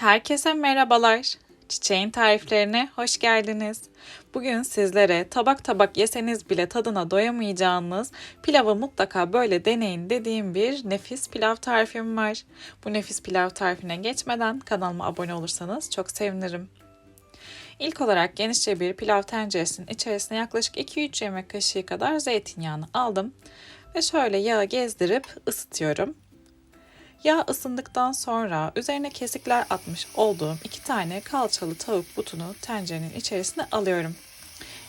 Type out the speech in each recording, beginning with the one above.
Herkese merhabalar. Çiçeğin tariflerine hoş geldiniz. Bugün sizlere tabak tabak yeseniz bile tadına doyamayacağınız pilavı mutlaka böyle deneyin dediğim bir nefis pilav tarifim var. Bu nefis pilav tarifine geçmeden kanalıma abone olursanız çok sevinirim. İlk olarak genişçe bir pilav tenceresinin içerisine yaklaşık 2-3 yemek kaşığı kadar zeytinyağını aldım ve şöyle yağı gezdirip ısıtıyorum. Yağ ısındıktan sonra üzerine kesikler atmış olduğum iki tane kalçalı tavuk butunu tencerenin içerisine alıyorum.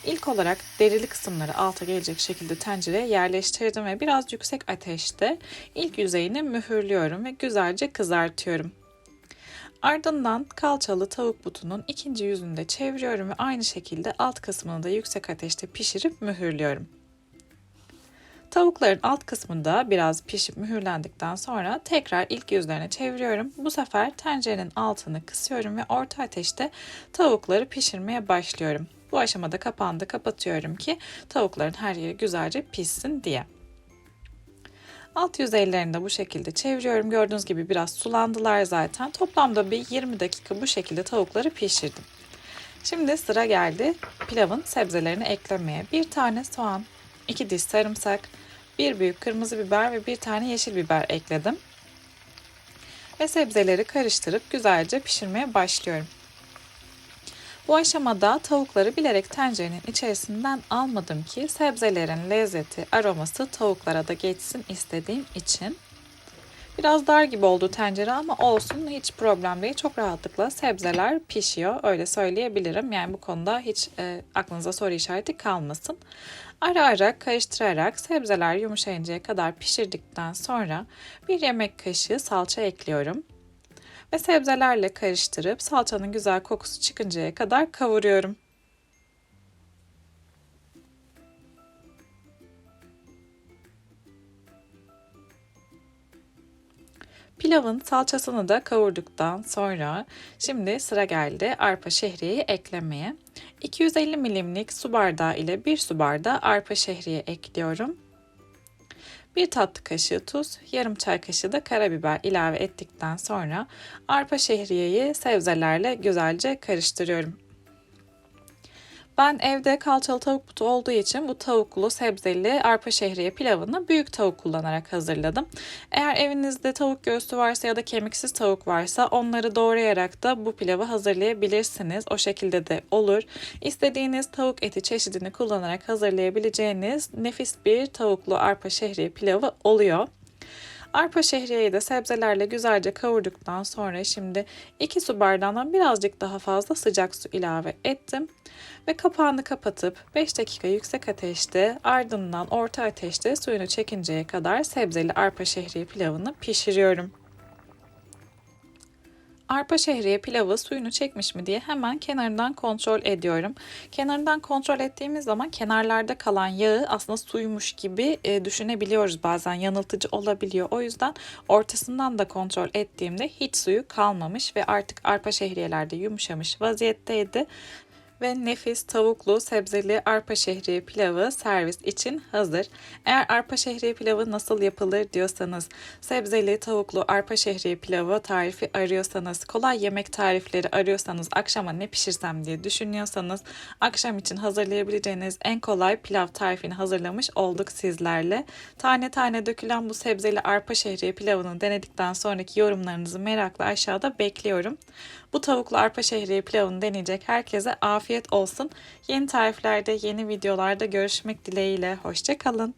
İlk olarak derili kısımları alta gelecek şekilde tencereye yerleştirdim ve biraz yüksek ateşte ilk yüzeyini mühürlüyorum ve güzelce kızartıyorum. Ardından kalçalı tavuk butunun ikinci yüzünü de çeviriyorum ve aynı şekilde alt kısmını da yüksek ateşte pişirip mühürlüyorum. Tavukların alt kısmında biraz pişip mühürlendikten sonra tekrar ilk yüzlerine çeviriyorum. Bu sefer tencerenin altını kısıyorum ve orta ateşte tavukları pişirmeye başlıyorum. Bu aşamada kapağını da kapatıyorum ki tavukların her yeri güzelce pişsin diye. Alt yüzeylerini de bu şekilde çeviriyorum. Gördüğünüz gibi biraz sulandılar zaten. Toplamda bir 20 dakika bu şekilde tavukları pişirdim. Şimdi sıra geldi pilavın sebzelerini eklemeye. Bir tane soğan, 2 diş sarımsak, bir büyük kırmızı biber ve bir tane yeşil biber ekledim. Ve sebzeleri karıştırıp güzelce pişirmeye başlıyorum. Bu aşamada tavukları bilerek tencerenin içerisinden almadım ki sebzelerin lezzeti, aroması tavuklara da geçsin istediğim için. Biraz dar gibi oldu tencere ama olsun hiç problem değil. Çok rahatlıkla sebzeler pişiyor öyle söyleyebilirim. Yani bu konuda hiç e, aklınıza soru işareti kalmasın. Ara ara karıştırarak sebzeler yumuşayıncaya kadar pişirdikten sonra bir yemek kaşığı salça ekliyorum. Ve sebzelerle karıştırıp salçanın güzel kokusu çıkıncaya kadar kavuruyorum. Pilavın salçasını da kavurduktan sonra şimdi sıra geldi arpa şehriyeyi eklemeye. 250 milimlik su bardağı ile 1 su bardağı arpa şehriye ekliyorum. 1 tatlı kaşığı tuz, yarım çay kaşığı da karabiber ilave ettikten sonra arpa şehriyeyi sebzelerle güzelce karıştırıyorum. Ben evde kalçalı tavuk butu olduğu için bu tavuklu sebzeli arpa şehriye pilavını büyük tavuk kullanarak hazırladım. Eğer evinizde tavuk göğsü varsa ya da kemiksiz tavuk varsa onları doğrayarak da bu pilavı hazırlayabilirsiniz. O şekilde de olur. İstediğiniz tavuk eti çeşidini kullanarak hazırlayabileceğiniz nefis bir tavuklu arpa şehriye pilavı oluyor. Arpa şehriyeyi de sebzelerle güzelce kavurduktan sonra şimdi 2 su bardağından birazcık daha fazla sıcak su ilave ettim. Ve kapağını kapatıp 5 dakika yüksek ateşte ardından orta ateşte suyunu çekinceye kadar sebzeli arpa şehriye pilavını pişiriyorum. Arpa şehriye pilavı suyunu çekmiş mi diye hemen kenarından kontrol ediyorum. Kenarından kontrol ettiğimiz zaman kenarlarda kalan yağı aslında suymuş gibi e, düşünebiliyoruz bazen yanıltıcı olabiliyor. O yüzden ortasından da kontrol ettiğimde hiç suyu kalmamış ve artık arpa şehriyelerde yumuşamış vaziyetteydi ve nefis tavuklu sebzeli arpa şehriye pilavı servis için hazır. Eğer arpa şehriye pilavı nasıl yapılır diyorsanız, sebzeli tavuklu arpa şehriye pilavı tarifi arıyorsanız, kolay yemek tarifleri arıyorsanız, akşama ne pişirsem diye düşünüyorsanız, akşam için hazırlayabileceğiniz en kolay pilav tarifini hazırlamış olduk sizlerle. Tane tane dökülen bu sebzeli arpa şehriye pilavını denedikten sonraki yorumlarınızı merakla aşağıda bekliyorum. Bu tavuklu arpa şehriye pilavını deneyecek herkese afiyet olsun. Yeni tariflerde, yeni videolarda görüşmek dileğiyle. Hoşçakalın.